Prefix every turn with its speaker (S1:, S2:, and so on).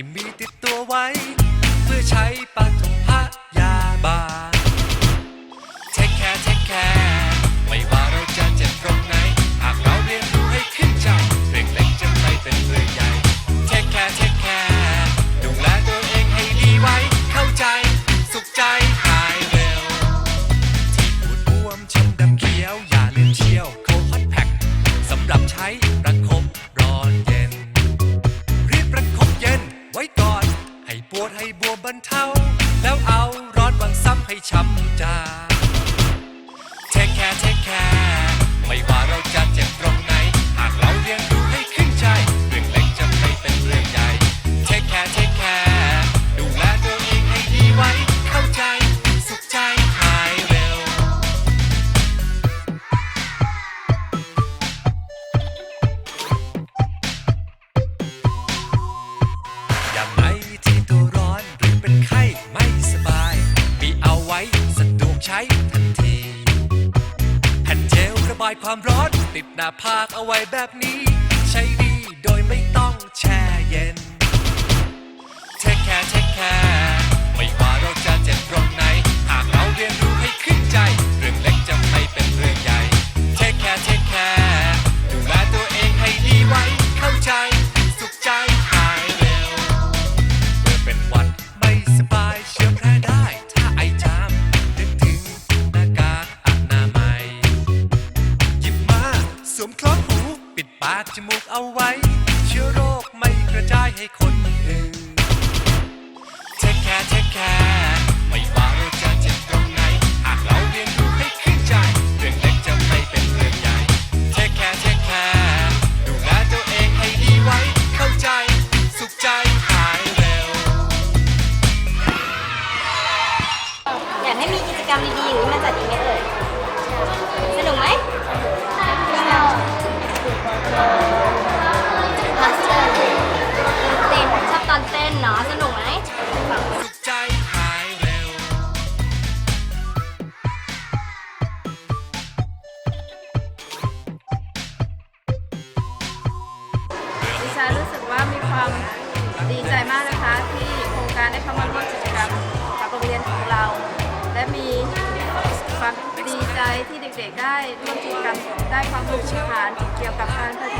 S1: ที่มีติดตัวไว้ เพื่อใช้ปัฐมพยาบาล เทาแล้วเอาร้อนวางซ้ำให้ช้ำใจ บายความร้อน ติดหน้าผากเอาไว้แบบนี้ ดจมูกเอาไว้ เชื้อโรคไม่กระจายให้คนอื่นเทคแคร์เทคแคร์ไม่ว่าเราจะเจ็บตรงไหน หากเราเรียนรู้ให้ขึ้นใจ เรื่องเล็กจะไม่เป็นเรื่องใหญ่เทคแคร์เทคแคร์ดูแลตัวเองให้ดีไว้ เข้าใจ สุขใจหายเร็ว
S2: อยากให้มีกิจกรรมดีๆหรือมาจัดอีกไหมเอ่ยสนุกไหม มาสเตอร์เต้นชอบตอนเต้นเนาะสนุกไหม
S1: ใจหายเร็ว
S3: ดิฉันรู้สึกว่ามีความดีใจมากนะคะ ที่โครงการได้เข้ามาร่วมกิจกรรมกับโรงเรียนของเรา และมีความดีใจที่เด็กๆได้ร่วมกิจกรรม ได้ความรู้ชี้ขาดเกี่ยวกับการพัฒ